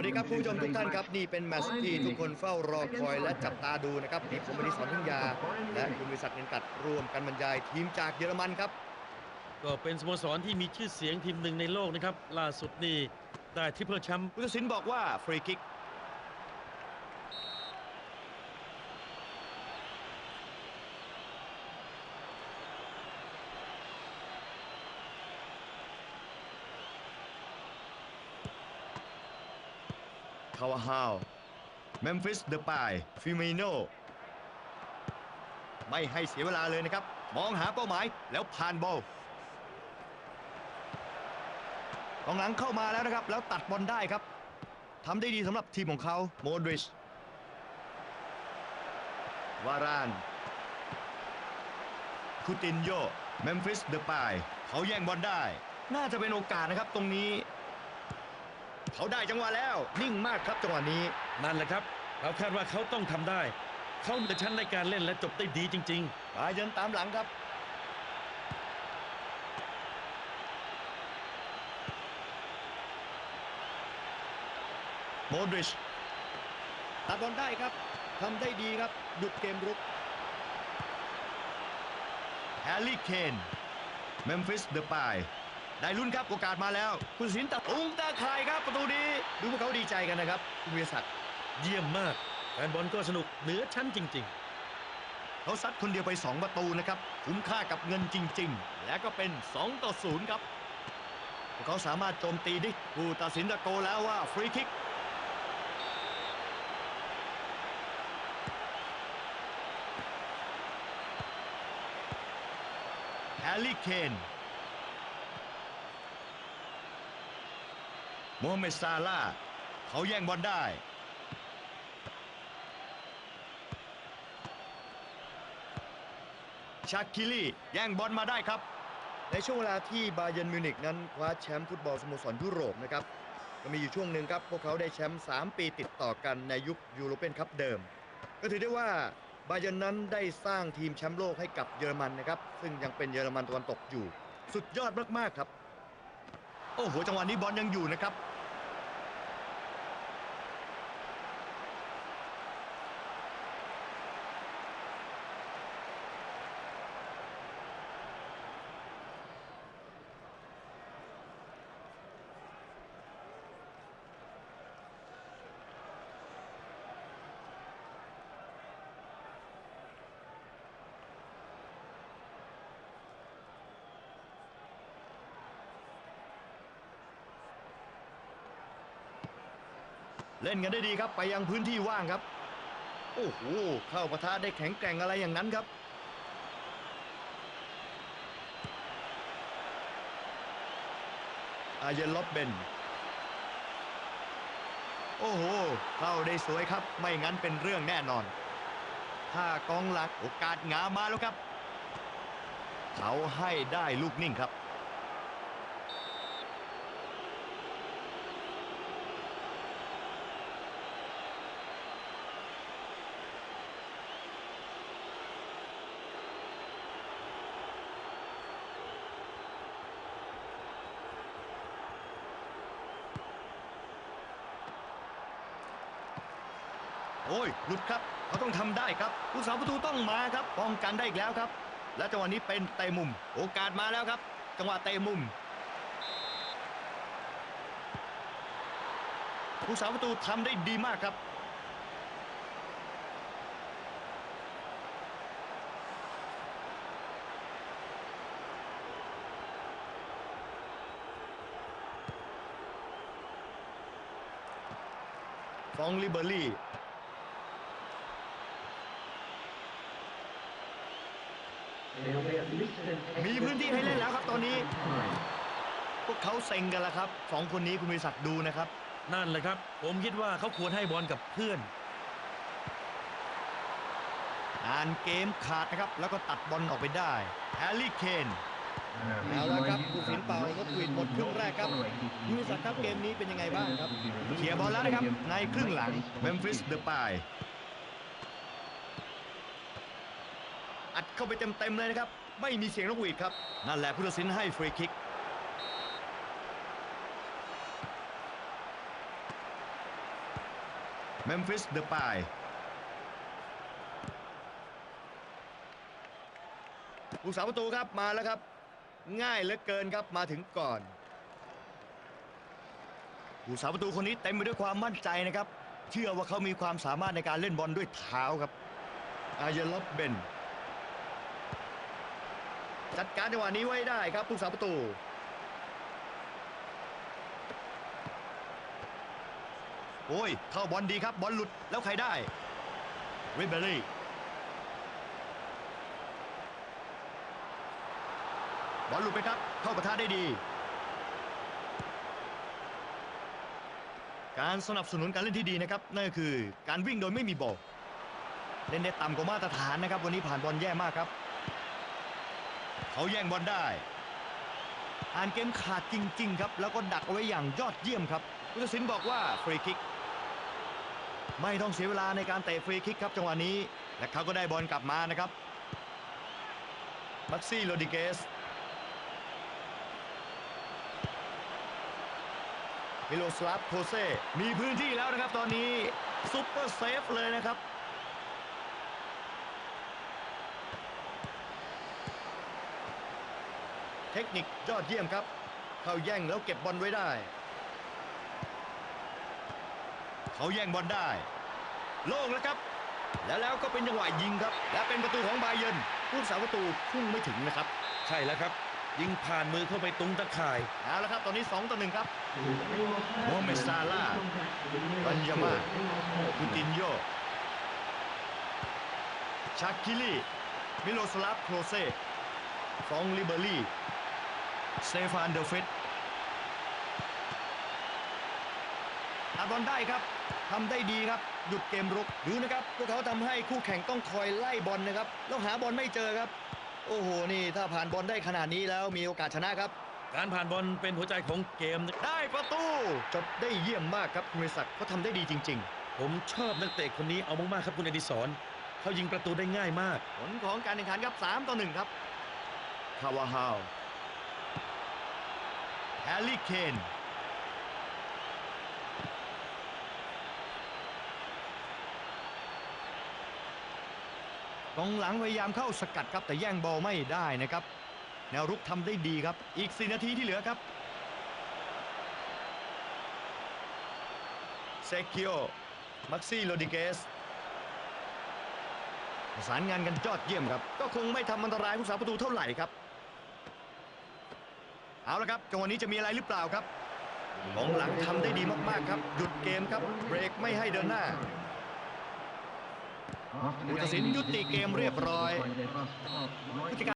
วัสดีครับคุณผู้ชมทุกท่านครับนี่เป็นแมตช์ที่ทุกคนเฝ้ารอคอยและจับตาดูนะครับนี่ผมบริสอนพึ่งยา และคุณวิศักดิ์เงินกัดรวมกันบรรยายทีมจากเยอรมันครับ ก็เป็นสโมสรที่มีชื่อเสียงทีมหนึ่งในโลกนะครับ ล่าสุดนี่ได้ทริปเปิลแชมป์ผู้ตัดสินบอกว่าฟรีคิก คาวาฮาวเมมฟิสเดอะปายฟิเมโนไม่ให้เสียเวลาเลยนะครับ มองหาเป้าหมายแล้วผ่านบอลกองหลังเข้ามาแล้วนะครับ แล้วตัดบอลได้ครับทำได้ดีสำหรับทีมของเขาโมดริชวารานคูตินโยเมมฟิสเดอะปายเขาแย่งบอลได้ น่าจะเป็นโอกาสนะครับตรงนี้ เขาได้จังหวะแล้ว นิ่งมากครับจังหวะนี้ นั่นแหละครับ เราคาดว่าเขาต้องทำได้ เขาเหนือชั้นในการเล่นและจบได้ดีจริง บาเยิร์นตามหลังครับ โมดริชตัดบอลได้ครับทำได้ดีครับหยุดเกมรุกแฮร์รี่เคนเมมฟิสเดอะปาย ได้ลุ้นครับโอกาสมาแล้ว คุณศิลตัดอุ้งตาข่ายครับประตูนี้ดูพวกเขาดีใจกันนะครับคุณวิทยาศักดิ์เยี่ยมมากแฟนบอลก็สนุกเหนือชั้นจริง ๆ เขาซัดคนเดียวไป 2 ประตูนะครับคุ้มค่ากับเงินจริง ๆ และก็เป็น 2 ต่อ 0 ครับพวกเขาสามารถโจมตีได้ผู้ตัดสินตะโกแล้วว่าฟรีคิกแฮร์รี่เคน โมฮัมเหม็ดซาลาเขาแย่งบอลได้ ชาคิลี่แย่งบอลมาได้ครับ ในช่วงเวลาที่บาเยิร์นมิวนิกนั้นคว้าแชมป์ฟุตบอลสโมสรยุโรปนะครับก็มีอยู่ช่วงหนึ่งครับ พวกเขาได้แชมป์ 3 ปีติดต่อกันในยุคยูโรเปียนคัพเดิม ก็ถือได้ว่าบาเยิร์นนั้นได้สร้างทีมแชมป์โลกให้กับเยอรมันนะครับ ซึ่งยังเป็นเยอรมันตะวันตกอยู่ สุดยอดมาก ๆ ครับ โอ้โห จังหวะนี้บอลยังอยู่นะครับ เล่นกันได้ดีครับไปยังพื้นที่ว่างครับ โอ้โหเข้าปะทะได้แข็งแกร่งอะไรอย่างนั้นครับ อาเยนล็อบเบนโอ้โห เข้าได้สวยครับ ไม่งั้นเป็นเรื่องแน่นอน ถ้ากองหลังโอกาสงามาแล้วครับ เขาให้ได้ลูกนิ่งครับ โอ้ยหลุดครับเขาต้องทำได้ครับผู้สาประตูต้องมาครับป้องกันได้อีกแล้วครับ และจังหวะนี้เป็นเตะมุม โอกาสมาแล้วครับ จังหวะเตะมุมผู้สาประตูทำได้ดีมากครับฟองลิเบอรี่ มีพื้นที่ให้เล่นแล้วครับตอนนี้ พวกเขาเซ็งกันแล้วครับสองคนนี้คุณวิศักดิ์ดูนะครับๆนั่นแหละครับ ผมคิดว่าเขาควรให้บอลกับเพื่อน อ่านเกมขาดนะครับ แล้วก็ตัดบอลออกไปได้แฮร์รี่เคนเอาละครับผู้สินเป่านกหวีดหมดครึ่งแรกครับคุณวิศักดิ์ครับเกมนี้เป็นยังไงบ้างครับเคลียร์บอลแล้วนะครับในครึ่งหลังเมมฟิสเดอะปาย อัดเข้าไปเต็มๆเลยนะครับ ไม่มีเสียงนกหวีดครับ นั่นแหละผู้ตัดสินให้ฟรีคิก เมมฟิสเดปายผู้สาประตูครับมาแล้วครับ ง่ายเหลือเกินครับมาถึงก่อนผู้สาประตูคนนี้เต็มไปด้วยความมั่นใจนะครับ เชื่อว่าเขามีความสามารถในการเล่นบอลด้วยเท้าครับ อาเยลอบเบน จัดการจังหวะนี้ไว้ได้ครับผู้สาประตูโอ้ยเข้าบอลดีครับบอลหลุดแล้วใครได้ริเบรี่บอลหลุดไปครับ เข้าประทะได้ดี การสนับสนุนการเล่นที่ดีนะครับนั่นก็คือการวิ่งโดยไม่มีบอลเล่นได้ต่ำกว่ามาตรฐานนะครับ วันนี้ผ่านบอลแย่มากครับ เขาแย่งบอลได้ อ่านเกมขาดจริง ๆ ครับ แล้วก็ดักเอาไว้อย่างยอดเยี่ยมครับผู้ตัดสินบอกว่าฟรีคิก ไม่ต้องเสียเวลาในการเตะฟรีคิกครับจังหวะนี้ และเขาก็ได้บอลกลับมานะครับมักซี่โรดิเกสมิโลสลาฟโคเซมีพื้นที่แล้วนะครับตอนนี้ซุปเปอร์เซฟเลยนะครับ เทคนิคยอดเยี่ยมครับ เขาแย่งแล้วเก็บบอลไว้ได้ เขาแย่งบอลได้ โล่งแล้วครับ แล้วแล้วก็เป็นจังหวะยิงครับ และเป็นประตูของบาเยิร์นผู้สาประตูพุ่งไม่ถึงนะครับ ใช่แล้วครับ ยิงผ่านมือเข้าไปตรงตะข่ายเอาละครับตอนนี้ 2 ต่อ1ครับโมฮัมเหม็ดซาลาห์บัญญามาคูตินโยชาคิลีมิโลสลาฟโครเซฟองลิเบอรี่ เซฟานเดอร์เฟตตัดบอลได้ครับทำได้ดีครับหยุดเกมรุกดูนะครับ พวกเขาทำให้คู่แข่งต้องคอยไล่บอลนะครับ แล้วหาบอลไม่เจอครับ โอ้โห นี่ถ้าผ่านบอลได้ขนาดนี้แล้วมีโอกาสชนะครับ การผ่านบอลเป็นหัวใจของเกมนะได้ประตูจบได้เยี่ยมมากครับคุณวิศักดิ์เขาทำได้ดีจริงผมชอบนักเตะคนนี้เอามากๆครับคุณอดิศรเขายิงประตูได้ง่ายมากๆผลของการแข่งขันครับ3ต่อ1ครับคาวาฮาว แฮร์รี่เคนกองหลังพยายามเข้าสกัดครับแต่แย่งบอลไม่ได้นะครับ แนวรุกทำได้ดีครับ อีก 4 นาทีที่เหลือครับเซคิโอมักซี่โรดิเกสประสานงานกันยอดเยี่ยมครับ ก็คงไม่ทำอันตรายผู้สาประตูเท่าไหร่ครับ เอาละครับจังหวะนี้จะมีอะไรหรือเปล่าครับกองหลังทำได้ดีมากๆครับหยุดเกมครับเบรกไม่ให้เดินหน้าผู้ตัดสินยุติเกมเรียบร้อยผู้จัดการ